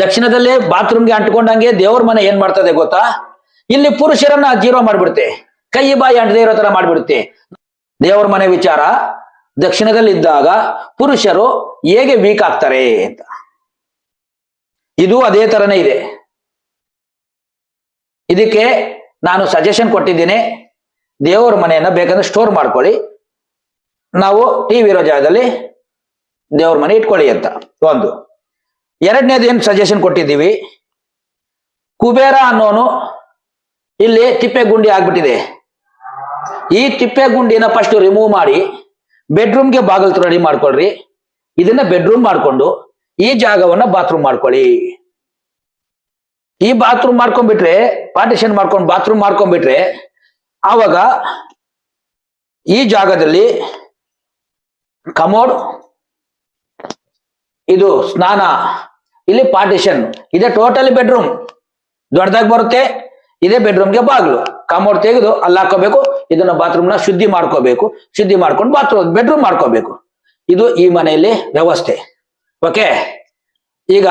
ದಕ್ಷಿಣದಲ್ಲಿ ಬಾತ್ರೂಮ್ಗೆ ಅಂಟ್ಕೊಂಡಂಗೆ ದೇವ್ರ ಮನೆ ಏನ್ ಮಾಡ್ತದೆ ಗೊತ್ತಾ? ಇಲ್ಲಿ ಪುರುಷರನ್ನ ಜೀರೋ ಮಾಡ್ಬಿಡುತ್ತೆ. ಕೈ ಬಾಯಿ ಅಂಟದೇ ಇರೋ ತರ ಮಾಡ್ಬಿಡುತ್ತೆ. ದೇವ್ರ ಮನೆ ವಿಚಾರ. ದಕ್ಷಿಣದಲ್ಲಿ ಇದ್ದಾಗ ಪುರುಷರು ಹೇಗೆ ವೀಕ್ ಆಗ್ತಾರೆ ಅಂತ. ಇದು ಅದೇ ತರನೇ ಇದೆ. ಇದಕ್ಕೆ ನಾನು ಸಜೆಷನ್ ಕೊಟ್ಟಿದ್ದೀನಿ. ದೇವರ ಮನೆಯನ್ನ ಬೇಕಂದ್ರೆ ಸ್ಟೋರ್ ಮಾಡ್ಕೊಳ್ಳಿ. ನಾವು ಟಿವಿ ಇರೋ ಜಾಗದಲ್ಲಿ ದೇವ್ರ ಮನೆ ಇಟ್ಕೊಳ್ಳಿ ಅಂತ. ಒಂದು. ಎರಡನೇದು ಏನು ಸಜೆಷನ್ ಕೊಟ್ಟಿದ್ದೀವಿ? ಕುಬೇರ ಅನ್ನೋನು ಇಲ್ಲಿ ತಿಪ್ಪೆ ಗುಂಡಿ ಆಗ್ಬಿಟ್ಟಿದೆ. ಈ ತಿಪ್ಪೆ ಗುಂಡಿನ ಫಸ್ಟ್ ರಿಮೂವ್ ಮಾಡಿ ಬೆಡ್ರೂಮ್ಗೆ ಬಾಗಿಲು ರೆಡಿ ಮಾಡ್ಕೊಳ್ರಿ. ಇದನ್ನ ಬೆಡ್ರೂಮ್ ಮಾಡ್ಕೊಂಡು, ಈ ಜಾಗವನ್ನ ಬಾತ್ರೂಮ್ ಮಾಡ್ಕೊಳ್ಳಿ. ಈ ಬಾತ್ರೂಮ್ ಮಾಡ್ಕೊಂಡ್ಬಿಟ್ರೆ ಪಾರ್ಟಿಷನ್ ಮಾಡ್ಕೊಂಡು ಬಾತ್ರೂಮ್ ಮಾಡ್ಕೊಂಡ್ಬಿಟ್ರೆ, ಆವಾಗ ಈ ಜಾಗದಲ್ಲಿ ಕಮೋಡ್, ಇದು ಸ್ನಾನ ಇಲ್ಲಿ ಪಾರ್ಟಿಷನ್ ಇದೆ ಟೋಟಲ್ ಬೆಡ್ರೂಮ್ ದೊಡ್ಡದಾಗಿ ಬರುತ್ತೆ, ಇದೇ ಬೆಡ್ರೂಮ್ಗೆ ಬಾಗಿಲು. ಕಾಮೋಡ್ ತೆಗೆದು ಅಲ್ಲಿ ಹಾಕೋಬೇಕು, ಇದನ್ನ ಬಾತ್ರೂಮ್ನ ಶುದ್ಧಿ ಮಾಡ್ಕೋಬೇಕು. ಶುದ್ಧಿ ಮಾಡ್ಕೊಂಡು ಬಾತ್ರೂಮ್ ಬೆಡ್ರೂಮ್ ಮಾಡ್ಕೋಬೇಕು. ಇದು ಈ ಮನೆಯಲ್ಲಿ ವ್ಯವಸ್ಥೆ. ಓಕೆ ಈಗ